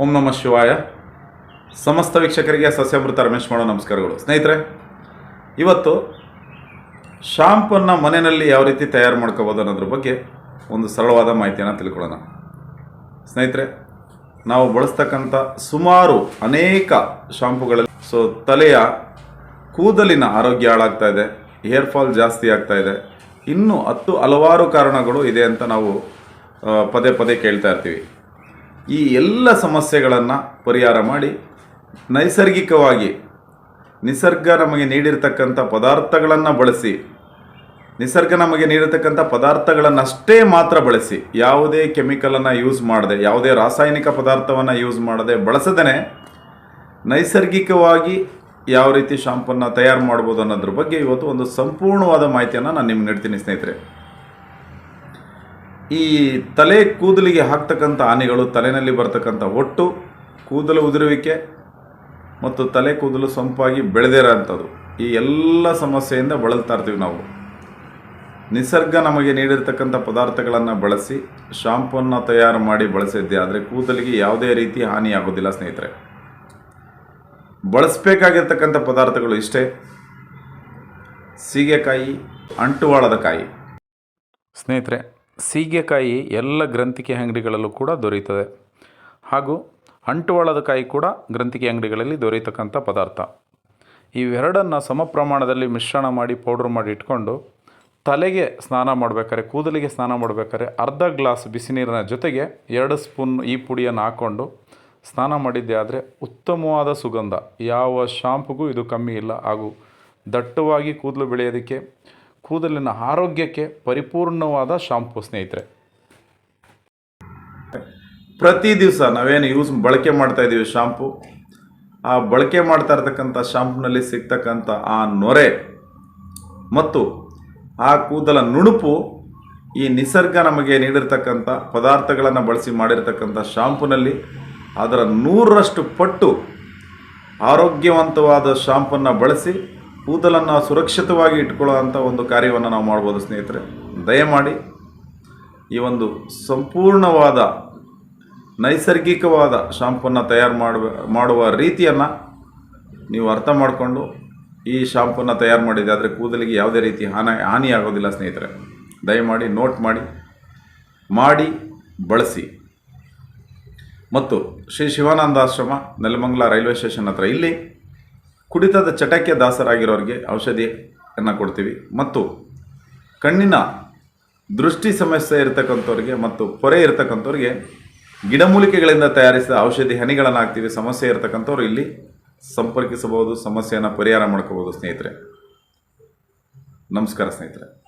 ಓಂ ನಮ ಶಿವಾಯ. ಸಮಸ್ತ ವೀಕ್ಷಕರಿಗೆ ಸಸ್ಯಾಮೃತ ರಮೇಶ್ ಮಾಡೋ, ನಮಸ್ಕಾರಗಳು. ಸ್ನೇಹಿತರೆ, ಇವತ್ತು ಶಾಂಪನ್ನು ಮನೆಯಲ್ಲಿ ಯಾವ ರೀತಿ ತಯಾರು ಮಾಡ್ಕೋಬೋದು ಅನ್ನೋದ್ರ ಬಗ್ಗೆ ಒಂದು ಸರಳವಾದ ಮಾಹಿತಿಯನ್ನು ತಿಳ್ಕೊಳ್ಳೋಣ. ಸ್ನೇಹಿತರೆ, ನಾವು ಬಳಸ್ತಕ್ಕಂಥ ಸುಮಾರು ಅನೇಕ ಶಾಂಪುಗಳಲ್ಲಿ ಸೊ, ತಲೆಯ ಕೂದಲಿನ ಆರೋಗ್ಯ ಹಾಳಾಗ್ತಾ ಇದೆ, ಹೇರ್ ಫಾಲ್ ಜಾಸ್ತಿ ಆಗ್ತಾ ಇದೆ. ಇನ್ನೂ ಹತ್ತು ಹಲವಾರು ಕಾರಣಗಳು ಇದೆ ಅಂತ ನಾವು ಪದೇ ಪದೇ ಕೇಳ್ತಾ ಇರ್ತೀವಿ. ಈ ಎಲ್ಲ ಸಮಸ್ಯೆಗಳನ್ನು ಪರಿಹಾರ ಮಾಡಿ ನೈಸರ್ಗಿಕವಾಗಿ ನಿಸರ್ಗ ನಮಗೆ ನೀಡಿರ್ತಕ್ಕಂಥ ಪದಾರ್ಥಗಳನ್ನು ಬಳಸಿ, ನಿಸರ್ಗ ನಮಗೆ ನೀಡಿರ್ತಕ್ಕಂಥ ಪದಾರ್ಥಗಳನ್ನಷ್ಟೇ ಮಾತ್ರ ಬಳಸಿ, ಯಾವುದೇ ಕೆಮಿಕಲನ್ನು ಯೂಸ್ ಮಾಡದೆ, ಯಾವುದೇ ರಾಸಾಯನಿಕ ಪದಾರ್ಥವನ್ನು ಯೂಸ್ ಮಾಡದೆ ಬಳಸದೇ ನೈಸರ್ಗಿಕವಾಗಿ ಯಾವ ರೀತಿ ಶಾಂಪನ್ನು ತಯಾರು ಮಾಡ್ಬೋದು ಅನ್ನೋದ್ರ ಬಗ್ಗೆ ಇವತ್ತು ಒಂದು ಸಂಪೂರ್ಣವಾದ ಮಾಹಿತಿಯನ್ನು ನಾನು ನಿಮ್ಗೆ ನೀಡ್ತೀನಿ ಸ್ನೇಹಿತರೆ. ಈ ತಲೆ ಕೂದಲಿಗೆ ಹಾಕ್ತಕ್ಕಂಥ ಆನೆಗಳು ತಲೆಯಲ್ಲಿ ಬರ್ತಕ್ಕಂಥ ಒಟ್ಟು ಕೂದಲು ಉದುರುವಿಕೆ ಮತ್ತು ತಲೆ ಕೂದಲು ಸೊಂಪಾಗಿ ಬೆಳೆದಿರೋಂಥದ್ದು ಈ ಎಲ್ಲ ಸಮಸ್ಯೆಯಿಂದ ಬಳಲ್ತಾ ಇರ್ತೀವಿ ನಾವು. ನಿಸರ್ಗ ನಮಗೆ ನೀಡಿರ್ತಕ್ಕಂಥ ಪದಾರ್ಥಗಳನ್ನು ಬಳಸಿ ಶಾಂಪೂನ ತಯಾರು ಮಾಡಿ ಬಳಸಿದ್ದೆ ಆದರೆ ಕೂದಲಿಗೆ ಯಾವುದೇ ರೀತಿ ಹಾನಿ ಆಗೋದಿಲ್ಲ ಸ್ನೇಹಿತರೆ. ಬಳಸಬೇಕಾಗಿರ್ತಕ್ಕಂಥ ಪದಾರ್ಥಗಳು ಇಷ್ಟೇ. ಸೀಗೆಕಾಯಿ, ಅಂಟುವಾಳದ ಕಾಯಿ. ಸ್ನೇಹಿತರೆ ಸೀಗೆಕಾಯಿ ಎಲ್ಲ ಗ್ರಂಥಿಕೆ ಅಂಗಡಿಗಳಲ್ಲೂ ಕೂಡ ದೊರೆಯುತ್ತದೆ ಹಾಗೂ ಅಂಟುವಾಳದ ಕಾಯಿ ಕೂಡ ಗ್ರಂಥಿಕೆ ಅಂಗಡಿಗಳಲ್ಲಿ ದೊರೆಯತಕ್ಕಂಥ ಪದಾರ್ಥ. ಇವೆರಡನ್ನು ಸಮ ಪ್ರಮಾಣದಲ್ಲಿ ಮಿಶ್ರಣ ಮಾಡಿ ಪೌಡ್ರ್ ಮಾಡಿ ಇಟ್ಕೊಂಡು ತಲೆಗೆ ಸ್ನಾನ ಮಾಡಬೇಕಾದ್ರೆ, ಕೂದಲಿಗೆ ಸ್ನಾನ ಮಾಡಬೇಕಾದ್ರೆ ಅರ್ಧ ಗ್ಲಾಸ್ ಬಿಸಿ ನೀರಿನ ಜೊತೆಗೆ ಎರಡು ಸ್ಪೂನ್ ಈ ಪುಡಿಯನ್ನು ಹಾಕ್ಕೊಂಡು ಸ್ನಾನ ಮಾಡಿದ್ದೆ ಆದರೆ ಉತ್ತಮವಾದ ಸುಗಂಧ. ಯಾವ ಶಾಂಪುಗೂ ಇದು ಕಮ್ಮಿ ಇಲ್ಲ. ಹಾಗೂ ದಟ್ಟವಾಗಿ ಕೂದಲು ಬೆಳೆಯೋದಕ್ಕೆ ಕೂದಲಿನ ಆರೋಗ್ಯಕ್ಕೆ ಪರಿಪೂರ್ಣವಾದ ಶಾಂಪು ಸ್ನೇಹಿತರೆ. ಪ್ರತಿ ದಿವಸ ನಾವೇನು ಯೂಸ್ ಬಳಕೆ ಮಾಡ್ತಾ ಇದ್ದೀವಿ ಶಾಂಪು. ಆ ಬಳಕೆ ಮಾಡ್ತಾ ಇರ್ತಕ್ಕಂಥ ಶಾಂಪುನಲ್ಲಿ ಸಿಗ್ತಕ್ಕಂಥ ಆ ನೊರೆ ಮತ್ತು ಆ ಕೂದಲ ನುಣುಪು ಈ ನಿಸರ್ಗ ನಮಗೆ ನೀಡಿರ್ತಕ್ಕಂಥ ಪದಾರ್ಥಗಳನ್ನು ಬಳಸಿ ಮಾಡಿರ್ತಕ್ಕಂಥ ಶಾಂಪುನಲ್ಲಿ ಅದರ ನೂರರಷ್ಟು ಪಟ್ಟು ಆರೋಗ್ಯವಂತವಾದ ಶಾಂಪನ್ನು ಬಳಸಿ ಕೂದಲನ್ನು ಸುರಕ್ಷಿತವಾಗಿ ಇಟ್ಕೊಳ್ಳೋ ಒಂದು ಕಾರ್ಯವನ್ನು ನಾವು ಮಾಡ್ಬೋದು, ಸ್ನೇಹಿತರೆ. ದಯಮಾಡಿ ಈ ಒಂದು ಸಂಪೂರ್ಣವಾದ, ನೈಸರ್ಗಿಕವಾದ ಶಾಂಪನ್ನು ತಯಾರು ಮಾಡುವ ಮಾಡುವ ರೀತಿಯನ್ನು ನೀವು ಅರ್ಥ ಮಾಡಿಕೊಂಡು ಈ ಶಾಂಪನ್ನು ತಯಾರು ಮಾಡಿದೆ ಆದರೆ ಕೂದಲಿಗೆ ಯಾವುದೇ ರೀತಿ ಹಾನಿ, ಹಾನಿಯಾಗೋದಿಲ್ಲ, ಸ್ನೇಹಿತರೆ. ದಯಮಾಡಿ ನೋಟ್ ಮಾಡಿ ಮಾಡಿ, ಬಳಸಿ. ಮತ್ತು ಶ್ರೀ ಶಿವಾನಂದ ಆಶ್ರಮ, ನೆಲಮಂಗಲ ರೈಲ್ವೆ ಸ್ಟೇಷನ್ ಹತ್ರ ಇಲ್ಲಿ ಕುಡಿತದ ಚಟಕ್ಕೆ ದಾಸರಾಗಿರೋರಿಗೆ ಔಷಧಿಯನ್ನು ಕೊಡ್ತೀವಿ. ಮತ್ತು ಕಣ್ಣಿನ ದೃಷ್ಟಿ ಸಮಸ್ಯೆ ಇರತಕ್ಕಂಥವ್ರಿಗೆ ಮತ್ತು ಪೊರೆ ಇರತಕ್ಕಂಥವ್ರಿಗೆ ಗಿಡಮೂಲಿಕೆಗಳಿಂದ ತಯಾರಿಸಿದ ಔಷಧಿ ಹನಿಗಳನ್ನು ಹಾಕ್ತೀವಿ. ಸಮಸ್ಯೆ ಇರತಕ್ಕಂಥವ್ರು ಇಲ್ಲಿ ಸಂಪರ್ಕಿಸಬಹುದು, ಸಮಸ್ಯೆಯನ್ನು ಪರಿಹಾರ ಮಾಡ್ಕೋಬೋದು ಸ್ನೇಹಿತರೆ. ನಮಸ್ಕಾರ ಸ್ನೇಹಿತರೆ.